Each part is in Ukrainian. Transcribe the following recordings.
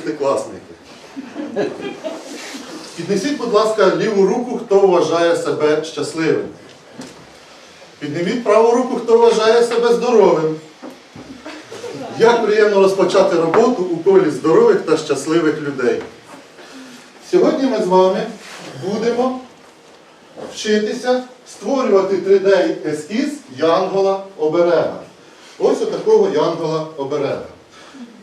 Шестикласники. Піднесіть, будь ласка, ліву руку, хто вважає себе щасливим. Підніміть праву руку, хто вважає себе здоровим. Як приємно розпочати роботу у колі здорових та щасливих людей. Сьогодні ми з вами будемо вчитися створювати 3D-ескіз Янгола Оберега. Ось отакого Янгола Оберега.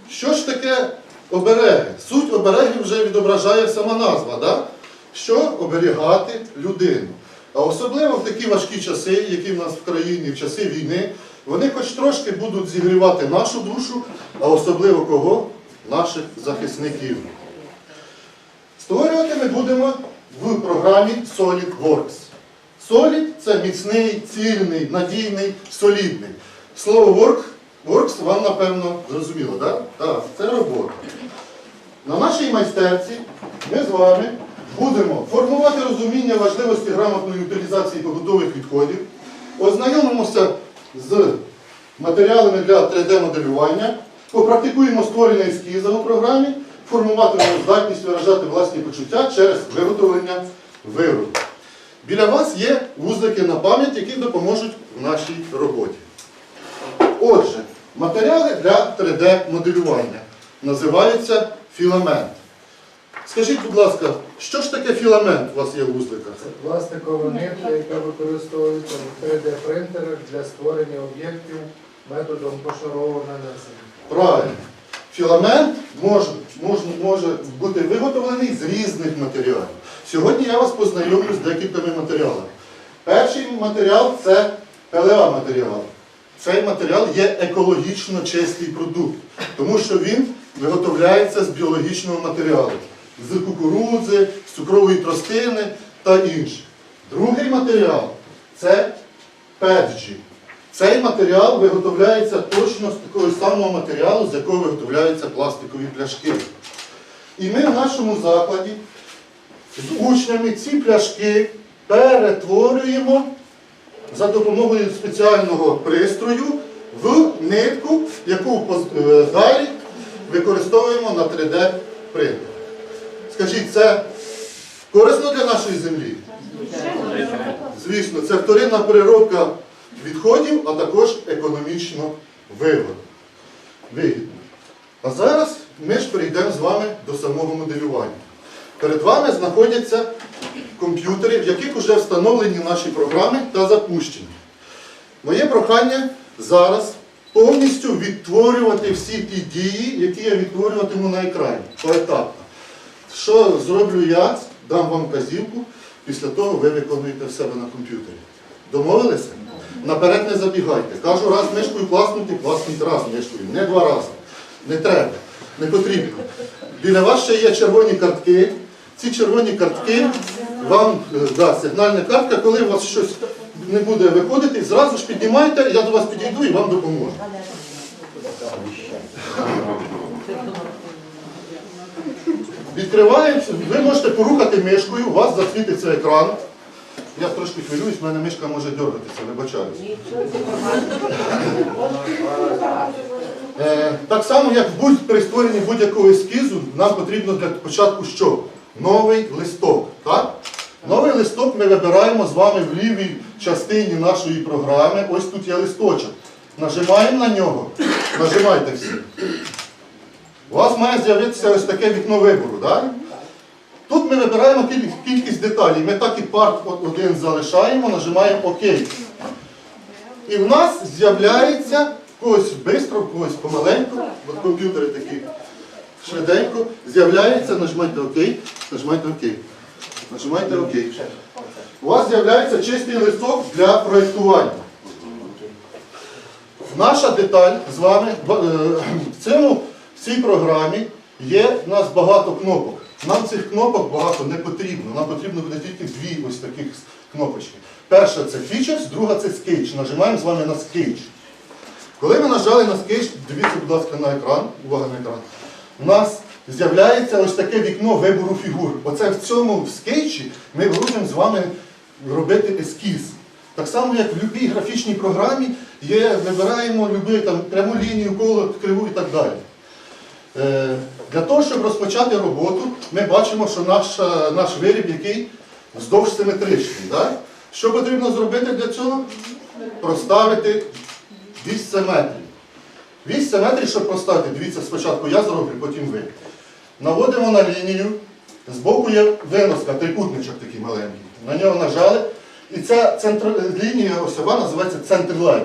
Що ж таке обереги? Суть оберегів вже відображає сама назва, да? що оберігати людину. А особливо в такі важкі часи, які в нас в країні, в часи війни, вони хоч трошки будуть зігрівати нашу душу, а особливо кого? Наших захисників. Створювати ми будемо в програмі SolidWorks. Solid це міцний, цільний, надійний, солідний. Слово work, works вам, напевно, зрозуміло, так? Так, це робота. На нашій майстерці ми з вами будемо формувати розуміння важливості грамотної утилізації побутових відходів, ознайомимося з матеріалами для 3D-моделювання, попрактикуємо створення ескіза у програмі, формуватимемо здатність виражати власні почуття через виготовлення виробу. Біля вас є вузлики на пам'ять, які допоможуть в нашій роботі. Отже, матеріали для 3D-моделювання називаються філамент. Скажіть, будь ласка, що ж таке філамент у вас є в вузликах? Це пластикова нитка, яка використовується в 3D-принтерах для створення об'єктів методом пошарового нанесення. Правильно. Філамент може, може, може бути виготовлений з різних матеріалів. Сьогодні я вас познайомлю з декількома матеріалами. Перший матеріал це ПЛА матеріал. Цей матеріал є екологічно чистий продукт, тому що він виготовляється з біологічного матеріалу, з кукурудзи, з цукрової тростини та інше. Другий матеріал це PETG. Цей матеріал виготовляється точно з такого самого матеріалу, з якого виготовляються пластикові пляшки. І ми в нашому закладі з учнями ці пляшки перетворюємо за допомогою спеціального пристрою в нитку, яку е, далі використовуємо на 3D принтері. Скажіть, це корисно для нашої землі? Звісно, це вторинна переробка відходів, а також економічно вигідно. А зараз ми ж перейдемо з вами до самого моделювання. Перед вами знаходяться комп'ютери, в яких вже встановлені наші програми та запущені. Моє прохання зараз повністю відтворювати всі ті дії, які я відтворюватиму на екрані поетапно. Що зроблю я, дам вам казівку, після того ви виконуєте в себе на комп'ютері. Домовилися? Наперед не забігайте. Кажу, раз мишкою класнути, класніть раз мишкою, не два рази. Не треба, не потрібно. Біля вас ще є червоні картки. Ці червоні картки вам е, да, сигнальна картка, коли у вас щось не буде виходити, зразу ж піднімайте, я до вас підійду і вам допоможу. Відкриваємо, ви можете порухати мишкою, у вас засвітиться екран. Я трошки хвилююсь, в мене мишка може дергатися, вибачаюсь. Е, так само, як при створенні будь-якого ескізу, нам потрібно для початку що? Новий листок. Так? Новий листок ми вибираємо з вами в лівій частині нашої програми. Ось тут є листочок. Нажимаємо на нього. Нажимайте всі. У вас має з'явитися ось таке вікно вибору. Так? Тут ми вибираємо кількість деталей. Ми так і парт один залишаємо, нажимаємо ОК. І в нас з'являється когось швидко, когось помаленьку, от комп'ютери такі швиденько, з'являється, нажимайте ОК, нажимайте ОК. Нажимайте ОК. У вас з'являється чистий листок для проєктування. Наша деталь з вами е, в цьому в цій програмі є в нас багато кнопок. Нам цих кнопок багато не потрібно. Нам потрібно буде тільки дві ось таких кнопочки. Перша це Features, друга це Sketch. Нажимаємо з вами на Sketch. Коли ми нажали на Sketch, дивіться, будь ласка, на екран, увага на екран, у нас з'являється ось таке вікно вибору фігур. Оце в цьому в скетчі ми будемо з вами робити ескіз. Так само, як в будь-якій графічній програмі є, вибираємо пряму лінію, коло, криву і так далі. Е, для того, щоб розпочати роботу, ми бачимо, що наш наш виріб який вздовж симетричний. Да? Що потрібно зробити для цього? Проставити 200 метрів. 200 метрів, щоб поставити, дивіться, спочатку я зроблю, потім ви. Наводимо на лінію. Збоку є виноска, трикутничок такий маленький. На нього нажали. І ця центр... лінія осьова називається центрлайн.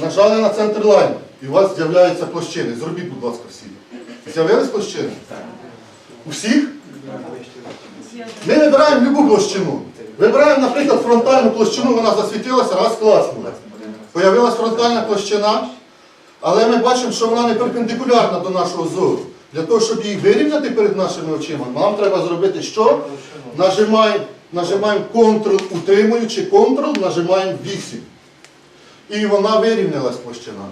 Нажали на центрлайн і у вас з'являються площини. Зробіть, будь ласка, всі. З'явились площини? У всіх? Ми вибираємо любу площину. Вибираємо, наприклад, фронтальну площину, вона засвітилася, раз класнула. Появилась фронтальна площина але ми бачимо, що вона не перпендикулярна до нашого зору. Для того, щоб її вирівняти перед нашими очима, нам треба зробити що? Нажимаємо, нажимаємо Ctrl, утримуючи Ctrl, нажимаємо 8. І вона вирівнялась площина.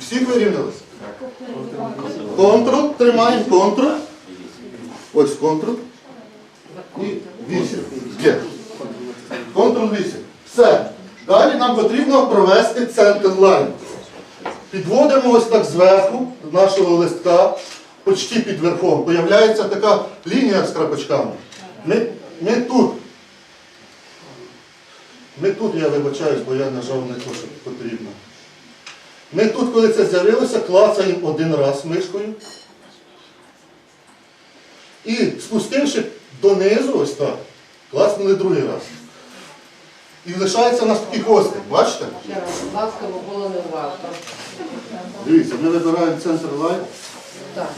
Всіх вирівнялась? Ctrl, тримаємо Ctrl. Ось Ctrl. І 8. Є. Ctrl 8. Все. Далі нам потрібно провести центр лайн. Підводимо ось так зверху нашого листка, почти під верхом. Появляється така лінія з крапочками. Ми, ми тут. Ми тут, я вибачаюсь, бо я нажав не те, що потрібно. Ми тут, коли це з'явилося, клацаємо один раз мишкою. І спустивши донизу, ось так, клацнули другий раз. І лишається у нас такий хвостик, бачите? Ще раз, будь ласка, бо було неуважно. Дивіться, ми вибираємо центр лайн. Так.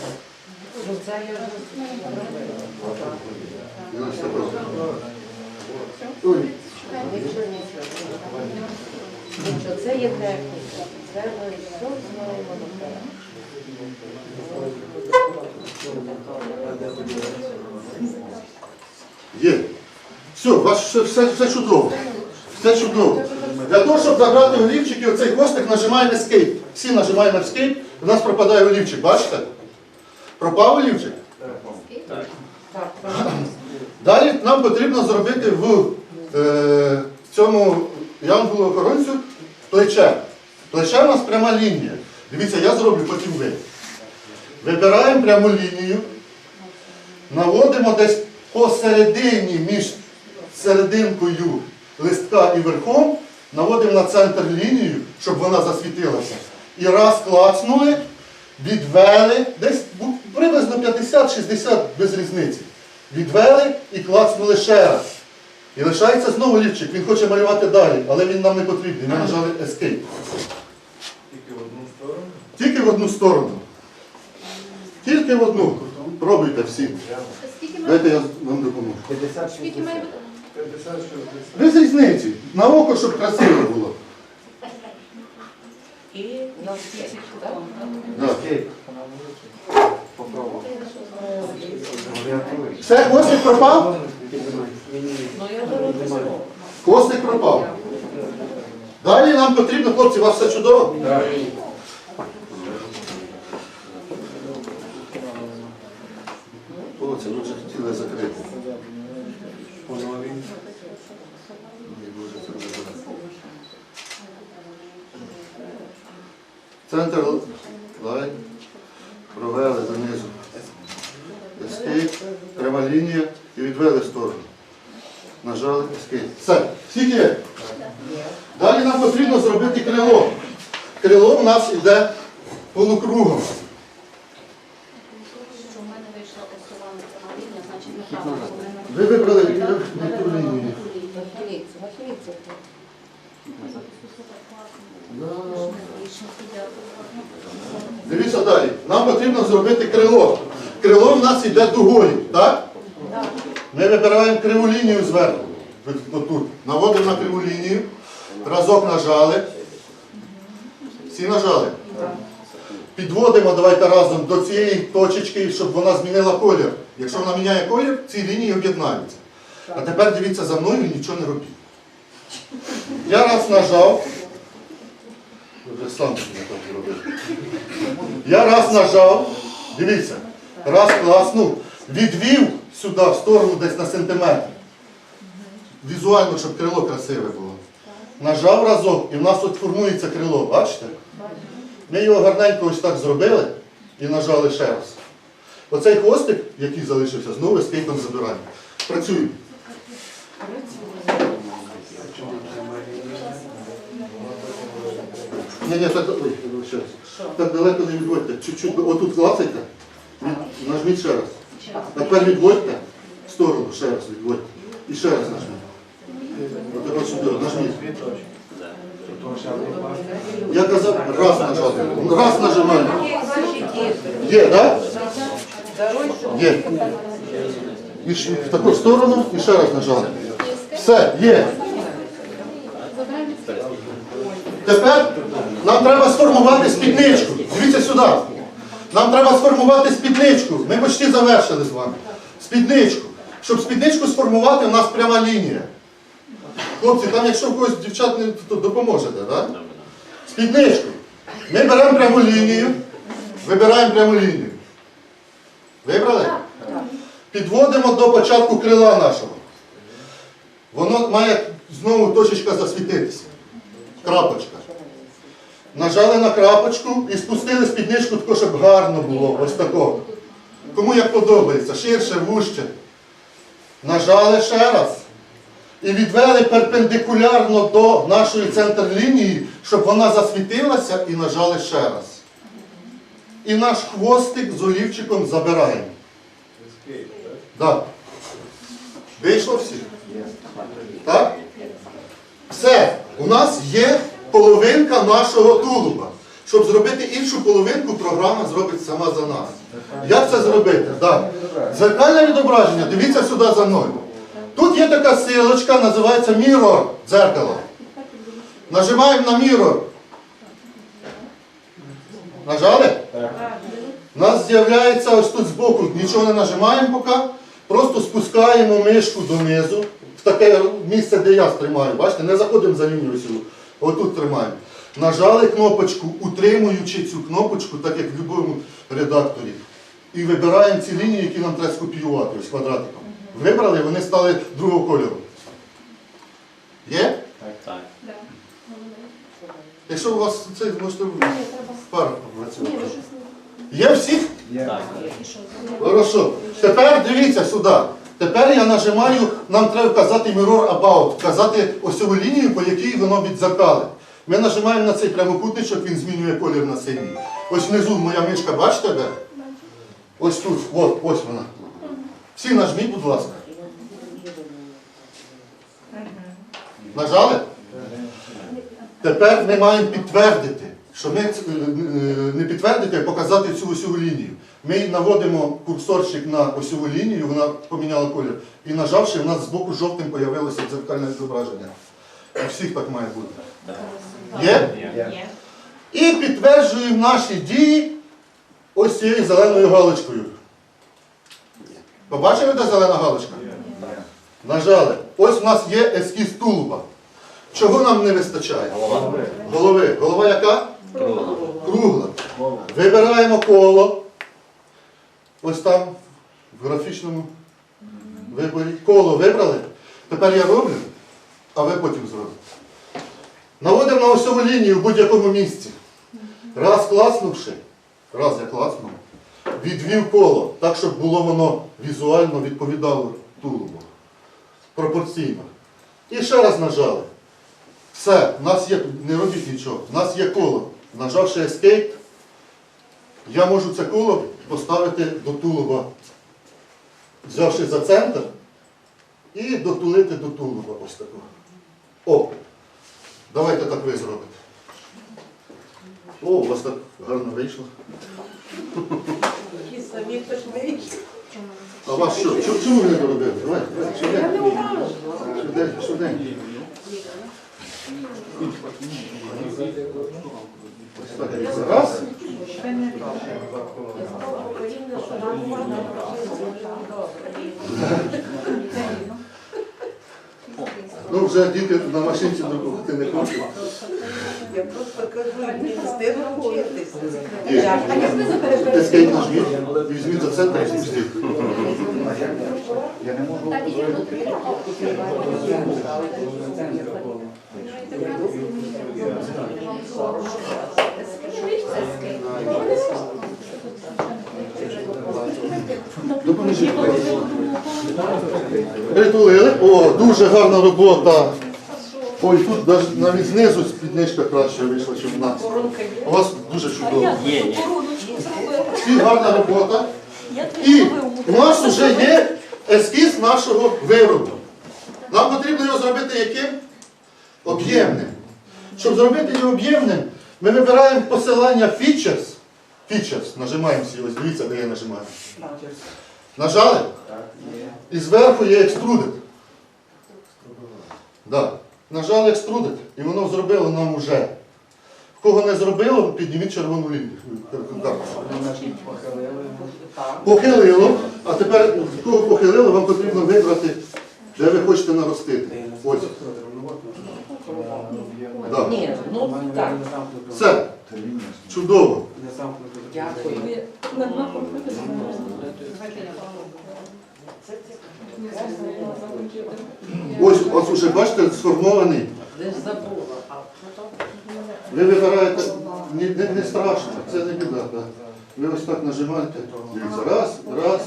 Ну це я. Ой. Нічого, це є техніка. Це ми все знаємо на те. Є. Все, у вас все, все, все чудово. Все чудово. Для того, щоб забрати олівчик і оцей хвостик, нажимаємо Escape. Всі нажимаємо Escape, у нас пропадає олівчик, бачите? Пропав олівчик? Далі нам потрібно зробити в е, цьому янголу-охоронцю плече. Плече у нас пряма лінія. Дивіться, я зроблю, потім ви. Вибираємо пряму лінію, наводимо десь посередині між серединкою листка і верхом, наводимо на центр лінію, щоб вона засвітилася. І раз клацнули, відвели, десь приблизно 50-60 без різниці. Відвели і клацнули ще раз. І лишається знову лівчик. Він хоче малювати далі, але він нам не потрібний. Ми нажали Escape. Тільки в одну сторону. Тільки в одну сторону. Тільки в одну. Пробуйте всі. Дайте я вам допоможу. 50 скільки має бути? 50 60. Без різниці. На око, щоб красиво було. І на всі. Так? Да. Все, хвостик пропав? Ну. Хвостик пропав. Далі нам потрібно, хлопці, у вас все чудово? Так. О, це ви вже хотіли закрити. Ой, Боже, це вже добре. Центр лайн. Провели донизу. Ескейп, пряма лінія і відвели сторону. Нажали ескейп. Все, всі є. Далі нам потрібно зробити крило. Крило у нас йде полукругом. В. Ви вибрали не ту лінію. Нахиліться. Дивіться далі. Нам потрібно зробити крило. Крило в нас йде дугою, так? Ми вибираємо криву лінію зверху. Наводимо на криву лінію. Разок нажали. Всі нажали. Підводимо давайте разом до цієї точечки, щоб вона змінила колір. Якщо вона міняє колір, ці лінії об'єднаються. А тепер дивіться за мною і нічого не робіть. Я раз нажав. Я раз нажав, дивіться, раз класнув, відвів сюди, в сторону десь на сантиметр. Візуально, щоб крило красиве було. Нажав разок, і в нас тут формується крило, бачите? Ми його гарненько ось так зробили. і нажали ще раз. Оцей хвостик, який залишився, знову ескейпом забираємо. Працюємо. Ні, ні, так, ой, ще раз. так далеко не відводьте. Чуть-чуть, отут клацайте, від- нажміть ще раз. Тепер відводьте в сторону, ще раз відводьте. І ще раз нажміть. Отак от сюди, нажміть. Я казав, раз нажати. Раз нажимаємо. Є, так? Є. І ж в таку сторону і ще раз нажали. Все, є. Тепер нам треба сформувати спідничку. Дивіться сюди. Нам треба сформувати спідничку. Ми почти завершили з вами. Спідничку. Щоб спідничку сформувати, у нас пряма лінія. Хлопці, там якщо в когось дівчат не допоможете, так? Спідничку. Ми беремо пряму лінію, вибираємо пряму лінію. Вибрали? Підводимо до початку крила нашого. Воно має знову точечка засвітитися. Крапочка. Нажали на крапочку і спустили спідничку, тако, щоб гарно було. Ось такого. Кому як подобається, ширше, вужче. Нажали ще раз. І відвели перпендикулярно до нашої центр-лінії, щоб вона засвітилася, і нажали ще раз. І наш хвостик з олівчиком забираємо. Так. Вийшло всі? Так? Все. У нас є половинка нашого тулуба. Щоб зробити іншу половинку, програма зробить сама за нас. Як це зробити? Так. Дзеркальне відображення, дивіться сюди за мною. Тут є така силочка, називається Mirror, дзеркало. Нажимаємо на Mirror. Нажали? У нас з'являється ось тут збоку, нічого не нажимаємо поки, просто спускаємо мишку донизу, в таке місце, де я тримаю. Бачите, не заходимо за лінію всю. Отут тримаємо. Нажали кнопочку, утримуючи цю кнопочку, так як в будь-якому редакторі. І вибираємо ці лінії, які нам треба скопіювати ось квадратиком. Вибрали, вони стали другого кольору. Є? Так. Якщо у вас це можете в парах попрацювати. Є всіх? Так. Хорошо. Тепер дивіться сюди. Тепер я нажимаю, нам треба вказати Mirror About, вказати осьову лінію, по якій воно відзеркалить. Ми нажимаємо на цей прямокутничок, він змінює колір на синій. Ось внизу моя мишка, бачите де? Ось тут, от, ось вона. Всі нажміть, будь ласка. Нажали? Тепер ми маємо підтвердити, що ми е, не підтвердити, а показати цю осьову лінію. Ми наводимо курсорчик на осьову лінію, вона поміняла колір. І нажавши, в нас збоку жовтим з'явилося дзеркальне зображення. У всіх так має бути. Є? І підтверджуємо наші дії ось цією зеленою галочкою. Побачили, де зелена галочка? Нажали. Ось у нас є ескіз тулуба. Чого нам не вистачає? Голови. Голова яка? Кругла. Вибираємо коло. Ось там, в графічному виборі. Коло вибрали. Тепер я роблю, а ви потім зробите. Наводимо на осьову лінію в будь-якому місці. Раз класнувши, раз я класнув, відвів коло, так, щоб було воно візуально відповідало тулубу. Пропорційно. І ще раз нажали. Все, в нас є, не робіть нічого, в нас є коло. Нажавши Escape, я можу це коло поставити до тулуба, взявши за центр і дотулити до тулуба. Ось такого. О! Давайте так ви зробите. О, у вас так гарно вийшло. А вас що? Чому, чому ви не доробили? Давайте, давайте, швиденько. Швиденько, швиденько. Раз. Ну, вже діти на машинці друкувати не хочуть. Я просто кажу, не встигну вчитися. Ти скажіть наш вік, візьміть за центр і спустіть. Притулили. О, дуже гарна робота. Ой, тут навіть- навіть знизу спідничка краще вийшла, ніж в нас. У вас дуже чудово. Всі гарна робота. І у нас вже є ескіз нашого виробу. Нам потрібно його зробити яким? Об'ємним. Щоб зробити його об'ємним, ми вибираємо посилання Features. Features. Нажимаємо всі. Ось дивіться, де я нажимаю. Нажали? І зверху є Extruded. Да. Нажали Extruded, і воно зробило нам уже. Кого не зробило, підніміть червону лінію. Похилило, а тепер кого похилило, вам потрібно вибрати, де ви хочете наростити. Ось. Да. Ні, ну Дякую. Ось, ось уже бачите, сформований. Десь забула. А Ви вибираєте, не, не, не страшно, це не біда. Да. Ви ось так нажимаєте. Дивіться, раз, раз,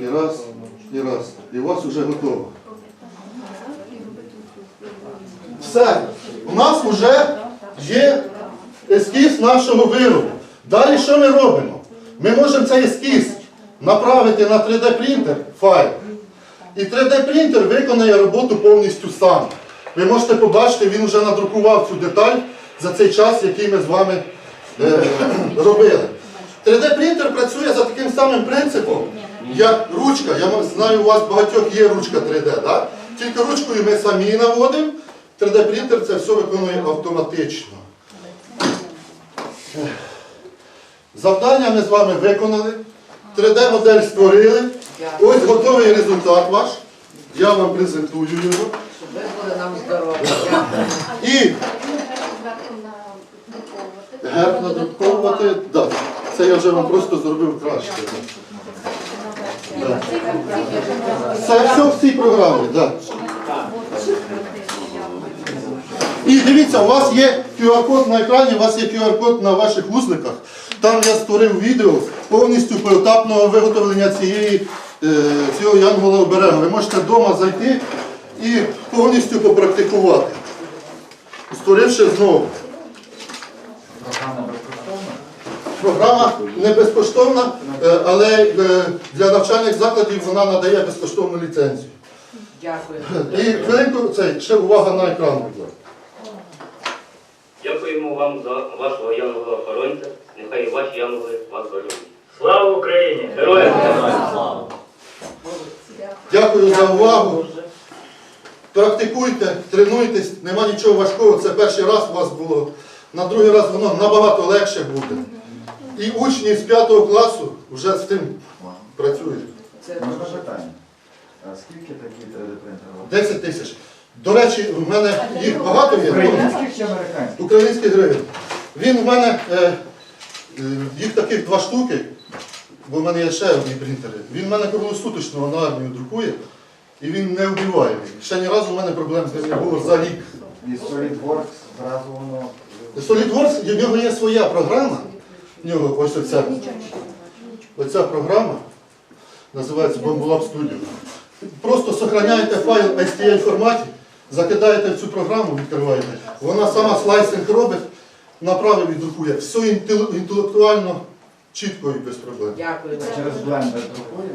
і раз, і раз. І у вас вже готово. Все. У нас вже є ескіз нашого виробу. Далі що ми робимо? Ми можемо цей ескіз направити на 3D принтер файл. І 3D принтер виконає роботу повністю сам. Ви можете побачити, він вже надрукував цю деталь за цей час, який ми з вами е, робили. 3D принтер працює за таким самим принципом, як ручка. Я знаю, у вас багатьох є ручка 3D, да? тільки ручкою ми самі наводимо. 3D принтер це все виконує автоматично. Завдання ми з вами виконали. 3D-модель створили. Ось готовий результат ваш. Я вам презентую його. щоб ви були нам здорові. І герб надруковувати. Да. Це я вже вам просто зробив краще. Да. Це все в цій програмі. І дивіться, у вас є QR-код на екрані, у вас є QR-код на ваших вузликах. Там я створив відео повністю поетапного виготовлення цієї, е, цього янгола оберегу. Ви можете вдома зайти і повністю попрактикувати, створивши знову. Програма не безкоштовна, е, але е, для навчальних закладів вона надає безкоштовну ліцензію. Дякую. І хвилинку, це ще увага на екран, будь ласка. Дякуємо вам за вашого янгола охоронця. Нехай ваші янголи вас залюбить. Слава Україні! Героям слава! Дякую за увагу. Практикуйте, тренуйтесь, нема нічого важкого. Це перший раз у вас було. На другий раз воно набагато легше буде. І учні з 5 класу вже з тим працюють. Можна питання? А скільки такі 3D-принтери? 10 тисяч. До речі, в мене їх багато є. Українських чи американських? Українських гривень. Він в мене, е, е, їх таких два штуки, бо в мене є ще одні принтери. Він в мене круглосуточно на армію друкує, і він не вбиває. Ще ні разу в мене проблем з ним не було за рік. І SolidWorks зразу воно... SolidWorks, в нього є своя програма. В нього ось оця. Оця програма називається BombLab Studio. Просто сохраняєте файл в STL форматі, закидаєте в цю програму, відкриваєте. Вона сама слайсинг робить, направо віддрукує. Все інтелектуально чітко і без проблем. Дякую. Через блендер друкує?